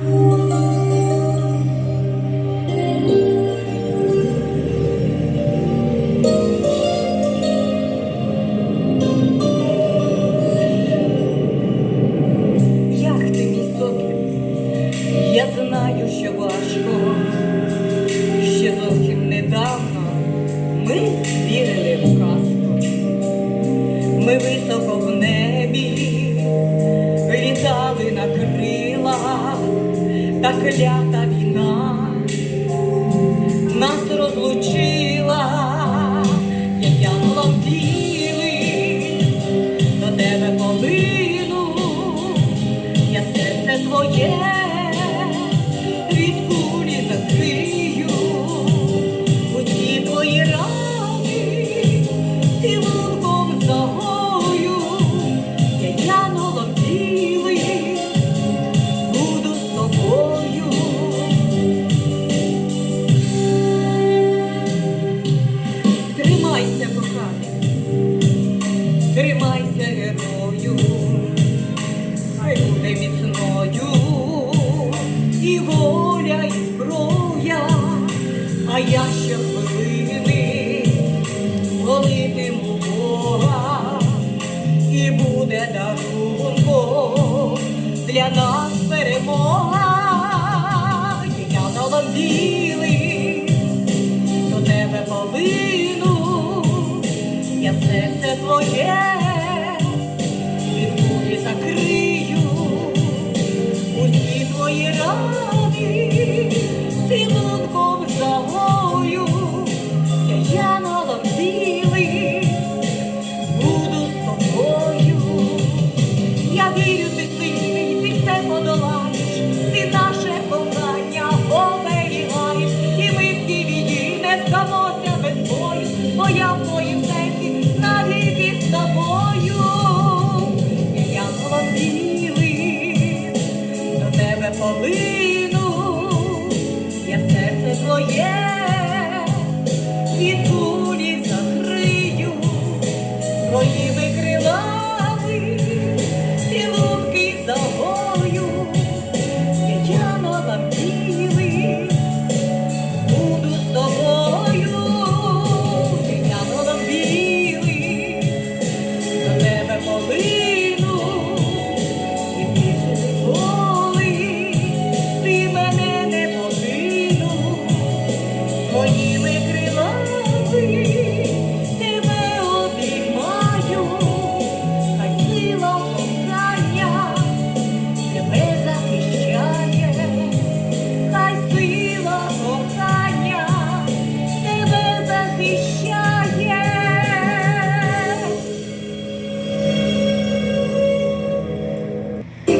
Я знаю, що важко. Та клята війна. Нас розлучила, а я щохвилини молитиму Бога, і буде дарунком для нас перемога, я на білий до тебе повину, я серце твоє 我们走。Sailor.